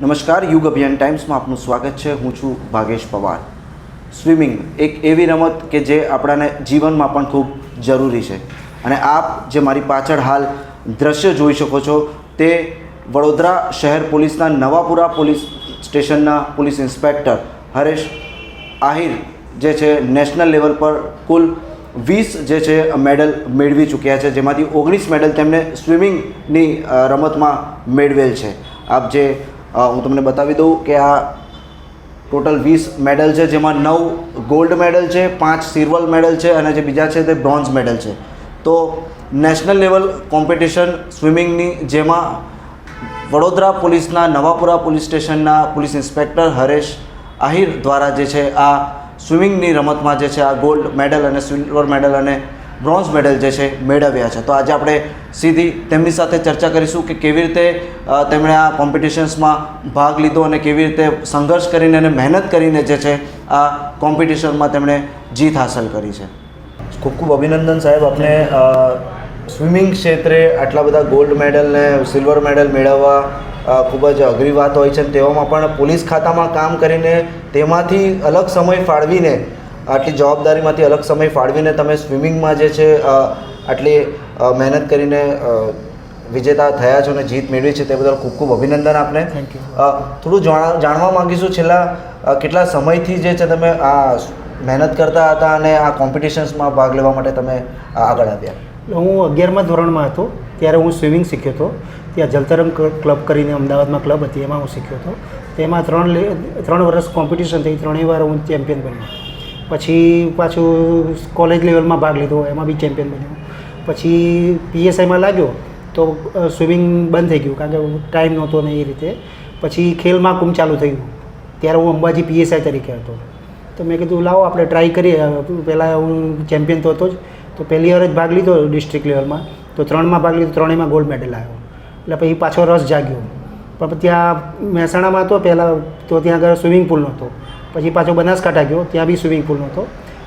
નમસ્કાર, યુગ અભિયાન ટાઈમ્સમાં આપનું સ્વાગત છે. હું છું ભાગેશ પવાર. સ્વિમિંગ એક એવી રમત કે જે આપણાને જીવનમાં પણ ખૂબ જરૂરી છે. અને આપ જે મારી પાછળ હાલ દ્રશ્ય જોઈ શકો છો, તે વડોદરા શહેર પોલીસના નવાપુરા પોલીસ સ્ટેશનના પોલીસ ઇન્સ્પેક્ટર હરેશ આહિર જે છે નેશનલ લેવલ પર કુલ વીસ જે છે મેડલ મેળવી ચૂક્યા છે. જેમાંથી ઓગણીસ મેડલ તેમણે સ્વિમિંગની રમતમાં મેળવેલ છે. આપ જે હું તમને બતાવી દઉં કે આ ટોટલ વીસ મેડલ છે, જેમાં નવ ગોલ્ડ મેડલ છે, પાંચ સિલ્વર મેડલ છે અને જે બીજા છે તે બ્રોન્ઝ મેડલ છે. તો નેશનલ લેવલ કોમ્પિટિશન સ્વિમિંગની જેમાં વડોદરા પોલીસના, નવાપુરા પોલીસ સ્ટેશનના પોલીસ ઇન્સ્પેક્ટર હરેશ આહિર દ્વારા જે છે આ સ્વિમિંગની રમતમાં જે છે આ ગોલ્ડ મેડલ અને સિલ્વર મેડલ અને બ્રોન્ઝ મેડલ જે છે મેળવ્યા છે. તો આજે આપણે સીધી તેમની સાથે ચર્ચા કરીશું કે કેવી રીતે તેમણે આ કોમ્પિટિશન્સમાં ભાગ લીધો અને કેવી રીતે સંઘર્ષ કરીને અને મહેનત કરીને જે છે આ કોમ્પિટિશનમાં તેમણે જીત હાંસલ કરી છે. ખૂબ ખૂબ અભિનંદન સાહેબ. આપને સ્વિમિંગ ક્ષેત્રે આટલા બધા ગોલ્ડ મેડલ ને સિલ્વર મેડલ મેળવવા ખૂબ જ અઘરી વાત હોય છે તેવામાં પણ પોલીસ ખાતામાં કામ કરીને તેમાંથી અલગ સમય ફાળવીને આટલી જવાબદારીમાંથી અલગ સમય ફાળવીને તમે સ્વિમિંગમાં જે છે આટલી મહેનત કરીને વિજેતા થયા છો અને જીત મેળવી છે તે બદલ ખૂબ ખૂબ અભિનંદન આપને. થોડું જાણવા માંગીશું છેલ્લા કેટલા સમયથી જે છે તમે આ મહેનત કરતા હતા અને આ કોમ્પિટિશન્સમાં ભાગ લેવા માટે તમે આગળ આવ્યા? હું અગિયારમા ધોરણમાં હતો ત્યારે હું સ્વિમિંગ શીખ્યો હતો. ત્યાં જલતરંગ ક્લબ કરીને અમદાવાદમાં ક્લબ હતી એમાં હું શીખ્યો હતો. તેમાં ત્રણ ત્રણ વર્ષ કોમ્પિટિશન થઈ ત્રણેય વાર હું ચેમ્પિયન બન્યો. પછી પાછું કોલેજ લેવલમાં ભાગ લીધો, એમાં બી ચેમ્પિયન બન્યો. પછી પીએસઆઈમાં લાગ્યો, તો સ્વિમિંગ બંધ થઈ ગયું, કારણ કે ટાઈમ નહોતો ને એ રીતે. પછી ખેલ મહાકુંભ ચાલુ થયું. ત્યારે હું અંબાજી પીએસઆઈ તરીકે હતો. તો મેં કીધું, લાવો, આપણે ટ્રાય કરીએ. પહેલાં હું ચેમ્પિયન તો હતો જ. તો પહેલી વાર જ ભાગ લીધો ડિસ્ટ્રિક્ટ લેવલમાં તો ત્રણમાં ભાગ લીધો ત્રણેયમાં ગોલ્ડ મેડલ આવ્યો. એટલે પછી પાછો રસ જાગ્યો. પણ ત્યાં મહેસાણામાં હતો, પહેલાં તો ત્યાં આગળ સ્વિમિંગ પુલ નહોતો. પછી પાછો બનાસકાંઠા ગયો, ત્યાં બી સ્વિમિંગ પુલ નહોતો.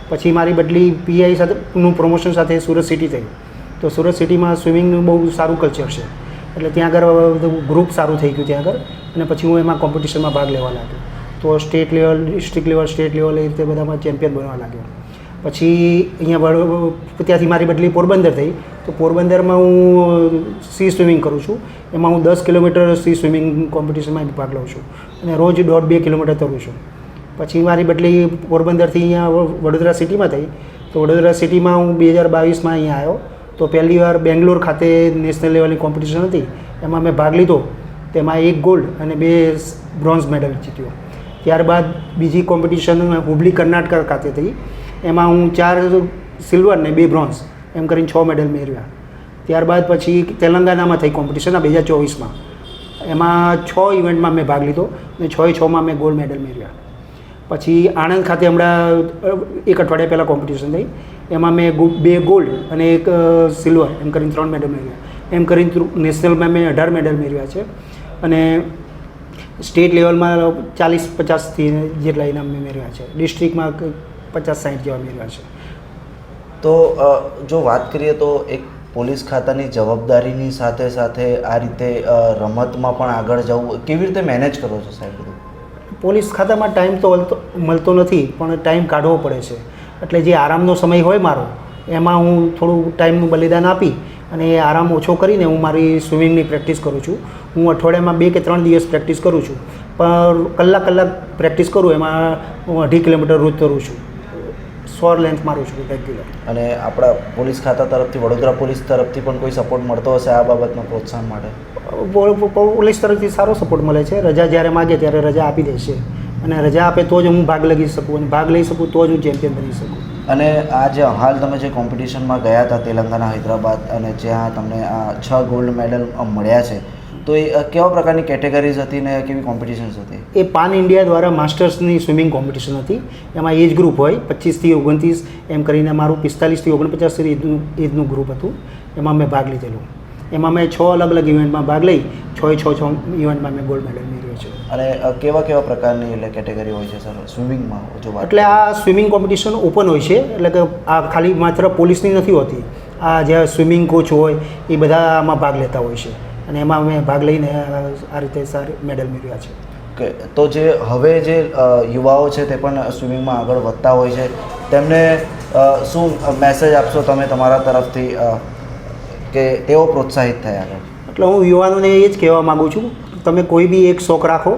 પછી મારી બદલી પીઆઈ સાથે, નું પ્રમોશન સાથે સુરત સિટી થઈ. તો સુરત સિટીમાં સ્વિમિંગનું બહુ સારું કલ્ચર છે. એટલે ત્યાં આગળ ગ્રુપ સારું થઈ ગયું ત્યાં આગળ. અને પછી હું એમાં કોમ્પિટિશનમાં ભાગ લેવા લાગ્યો. તો state level district level state level એ રીતે બધામાં ચેમ્પિયન બનવા લાગ્યો. પછી અહીંયા ત્યાંથી મારી બદલી પોરબંદર થઈ. તો પોરબંદરમાં હું સી સ્વિમિંગ કરું છું. એમાં હું દસ કિલોમીટર સી સ્વિમિંગ કોમ્પિટિશનમાં ભાગ લઉં છું. અને રોજ દોઢ બે કિલોમીટર તરું છું. પછી મારી બદલી પોરબંદરથી અહીંયા વડોદરા સિટીમાં થઈ. તો વડોદરા સિટીમાં હું બે હજાર બાવીસમાં અહીંયા આવ્યો. તો પહેલી વાર બેંગ્લોર ખાતે નેશનલ લેવલની કોમ્પિટિશન હતી. એમાં મેં ભાગ લીધો. તેમાં એક ગોલ્ડ અને બે બ્રોન્ઝ મેડલ જીત્યો. ત્યારબાદ બીજી કોમ્પિટિશન હુબલી કર્ણાટક ખાતે થઈ. એમાં હું ચાર સિલ્વર ને બે બ્રોન્ઝ એમ કરીને છ મેડલ મેળવ્યા. ત્યારબાદ પછી તેલંગાનામાં થઈ કોમ્પિટિશન આ બે હજાર ચોવીસમાં. એમાં છ ઇવેન્ટમાં મેં ભાગ લીધો અને છ છમાં મેં ગોલ્ડ મેડલ મેળવ્યા. પછી આણંદ ખાતે હમણાં એક અઠવાડિયા પહેલાં કોમ્પિટિશન થઈ. એમાં મેં બે ગોલ્ડ અને એક સિલ્વર એમ કરીને ત્રણ મેડલ મેળવ્યા. એમ કરીને નેશનલમાં મેં અઢાર મેડલ મેળવ્યા છે. અને સ્ટેટ લેવલમાં ચાલીસ પચાસથી જેટલા ઇનામ મેં મેળવ્યા છે. ડિસ્ટ્રિક્ટમાં પચાસ સાઠ જેવા મેળવ્યા છે. તો જો વાત કરીએ તો એક પોલીસ ખાતાની જવાબદારીની સાથે સાથે આ રીતે રમતમાં પણ આગળ જવું, કેવી રીતે મેનેજ કરો છો સાહેબ? પોલીસ ખાતામાં ટાઈમ તો મળતો નથી, પણ ટાઈમ કાઢવો પડે છે. એટલે જે આરામનો સમય હોય મારો, એમાં હું થોડું ટાઈમનું બલિદાન આપી અને એ આરામ ઓછો કરીને હું મારી સ્વિમિંગની પ્રેક્ટિસ કરું છું. હું અઠવાડિયામાં બે કે ત્રણ દિવસ પ્રેક્ટિસ કરું છું. પણ કલાક કલાક પ્રેક્ટિસ કરું, એમાં હું અઢી કિલોમીટર રોજ તરું છું. સો લેન્થ મારું છું રેગ્યુલર અને આપણા પોલીસ ખાતા તરફથી વડોદરા પોલીસ તરફથી પણ કોઈ સપોર્ટ મળતો હશે આ બાબતમાં પ્રોત્સાહન માટે? પોલીસ તરફથી સારો સપોર્ટ મળે છે. રજા જ્યારે માગે ત્યારે રજા આપી દે છે. અને રજા આપે તો જ હું ભાગ લઈ શકું અને ભાગ લઈ શકું તો જ હું ચેમ્પિયન બની શકું. અને આ જે હાલ તમે જે કોમ્પિટિશનમાં ગયા હતા તેલંગાના હૈદરાબાદ અને જ્યાં તમને આ છ ગોલ્ડ મેડલ મળ્યા છે તો એ કેવા પ્રકારની કેટેગરીઝ હતી ને કેવી કોમ્પિટિશન્સ હતી? એ પાન ઇન્ડિયા દ્વારા માસ્ટર્સની સ્વિમિંગ કોમ્પિટિશન હતી. એમાં એજ ગ્રુપ હોય પચીસથી ઓગણત્રીસ એમ કરીને મારું પિસ્તાલીસથી ઓગણપચાસ એજનું એજનું ગ્રુપ હતું. એમાં મેં ભાગ લીધેલો. એમાં મેં છ અલગ અલગ ઇવેન્ટમાં ભાગ લઈ છ છ છ ઇવેન્ટમાં મેં ગોલ્ડ મેડલ મેળવ્યો છે. અને કેવા કેવા પ્રકારની એટલે કેટેગરી હોય છે સર સ્વિમિંગમાં જો એટલે આ સ્વિમિંગ કોમ્પિટિશન ઓપન હોય છે એટલે કે આ ખાલી માત્ર પોલીસની નથી હોતી. આ જે સ્વિમિંગ કોચ હોય એ બધા આમાં ભાગ લેતા હોય છે. અને એમાં અમે ભાગ લઈને આ રીતે સારી મેડલ મેળવ્યા છે. ઓકે તો જે હવે જે યુવાઓ છે તે પણ સ્વિમિંગમાં આગળ વધતા હોય છે. તેમને શું મેસેજ આપશો તમે તમારા તરફથી કે તેઓ પ્રોત્સાહિત થયા છે? એટલે હું યુવાનોને એ જ કહેવા માગું છું તમે કોઈ બી એક શોખ રાખો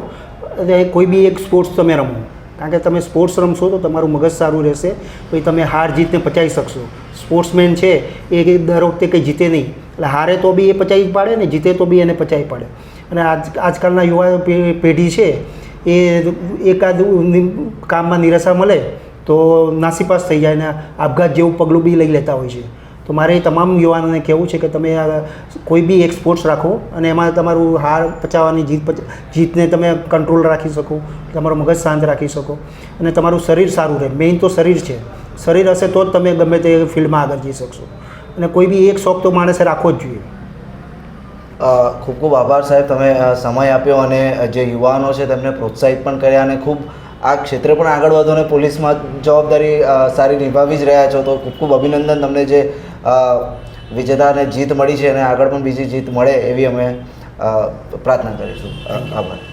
અને કોઈ બી એક સ્પોર્ટ્સ તમે રમો. કારણ કે તમે સ્પોર્ટ્સ રમશો તો તમારું મગજ સારું રહેશે પછી તમે હાર જીતને પચાવી શકશો. સ્પોર્ટ્સમેન છે એ દર વખતે કંઈ જીતે નહીં. એટલે હારે તો બી એ પચાવી પાડે ને જીતે તો બી એને પચાવી પાડે. અને આજ, આજકાલના યુવા પેઢી છે, એ એકાદ કામમાં નિરાશા મળે તો નાસીપાસ થઈ જાય ને આપઘાત જેવું પગલું બી લઈ લેતા હોય છે. તો મારે તમામ યુવાનોને કહેવું છે કે તમે કોઈ બી એક સ્પોર્ટ્સ રાખો અને એમાં તમારું હાર પચાવવાની જીત જીતને તમે કંટ્રોલ રાખી શકો, તમારું મગજ શાંત રાખી શકો અને તમારું શરીર સારું રહે. મેઇન તો શરીર છે. શરીર હશે તો જ તમે ગમે તે ફિલ્ડમાં આગળ જઈ શકશો. અને કોઈ બી એક શોખ તો માણસે રાખવો જ જોઈએ. ખૂબ ખૂબ આભાર સાહેબ તમે સમય આપ્યો અને જે યુવાનો છે તેમને પ્રોત્સાહિત પણ કર્યા અને ખૂબ આ ક્ષેત્રે પણ આગળ વધો અને પોલીસમાં જવાબદારી સારી નિભાવી જ રહ્યા છો તો ખૂબ ખૂબ અભિનંદન તમને જે વિજેતાને જીત મળી છે અને આગળ પણ બીજી જીત મળે એવી અમે પ્રાર્થના કરીશું. આભાર.